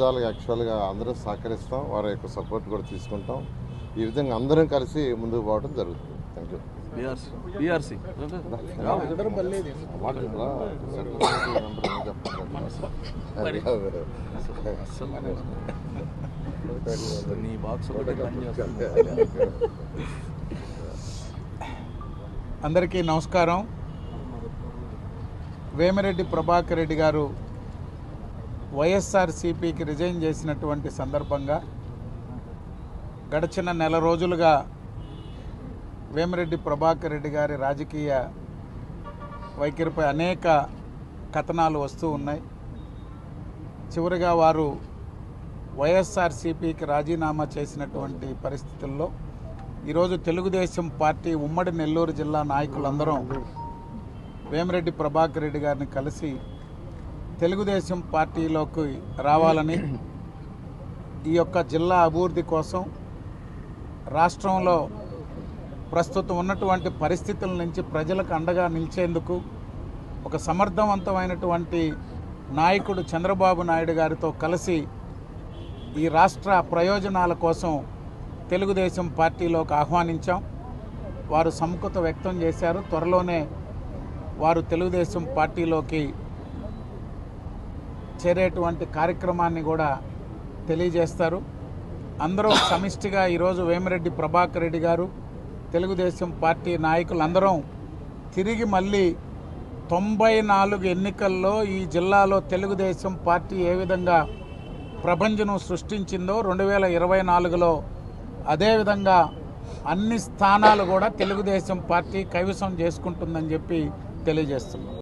విధాలుగా యాక్చువల్గా అందరూ సహకరిస్తాం వారి యొక్క సపోర్ట్ కూడా తీసుకుంటాం. ఈ విధంగా అందరం కలిసి ముందుకు పోవడం జరుగుతుంది. థ్యాంక్ యూ నీ బాక్స్ అందరికీ నమస్కారం. వేమిరెడ్డి ప్రభాకర్ రెడ్డి గారు వైఎస్ఆర్సీపీకి రిజైన్ చేసినటువంటి సందర్భంగా గడిచిన నెల రోజులుగా వేమిరెడ్డి ప్రభాకర్ రెడ్డి గారి రాజకీయ వైఖరిపై అనేక కథనాలు వస్తూ ఉన్నాయి. చివరిగా వారు వైఎస్ఆర్సీపీకి రాజీనామా చేసినటువంటి పరిస్థితుల్లో ఈరోజు తెలుగుదేశం పార్టీ ఉమ్మడి నెల్లూరు జిల్లా నాయకులందరం వేమిరెడ్డి ప్రభాకర్ రెడ్డి గారిని కలిసి తెలుగుదేశం పార్టీలోకి రావాలని ఈ యొక్క జిల్లా అభివృద్ధి కోసం రాష్ట్రంలో ప్రస్తుతం ఉన్నటువంటి పరిస్థితుల నుంచి ప్రజలకు అండగా నిలిచేందుకు ఒక సమర్థవంతమైనటువంటి నాయకుడు చంద్రబాబు నాయుడు గారితో కలిసి ఈ రాష్ట్ర ప్రయోజనాల కోసం తెలుగుదేశం పార్టీలోకి ఆహ్వానించాం. వారు సముఖత వ్యక్తం చేశారు. త్వరలోనే వారు తెలుగుదేశం పార్టీలోకి చేరేటువంటి కార్యక్రమాన్ని కూడా తెలియజేస్తారు. అందరూ సమిష్టిగా ఈరోజు వేమిరెడ్డి ప్రభాకర్ రెడ్డి గారు తెలుగుదేశం పార్టీ నాయకులందరం తిరిగి మళ్ళీ తొంభై నాలుగు ఎన్నికల్లో ఈ జిల్లాలో తెలుగుదేశం పార్టీ ఏ విధంగా ప్రపంచం సృష్టించిందో రెండు వేల ఇరవై నాలుగులో అదేవిధంగా అన్ని స్థానాలు కూడా తెలుగుదేశం పార్టీ కైవసం చేసుకుంటుందని చెప్పి తెలియజేస్తున్నాం.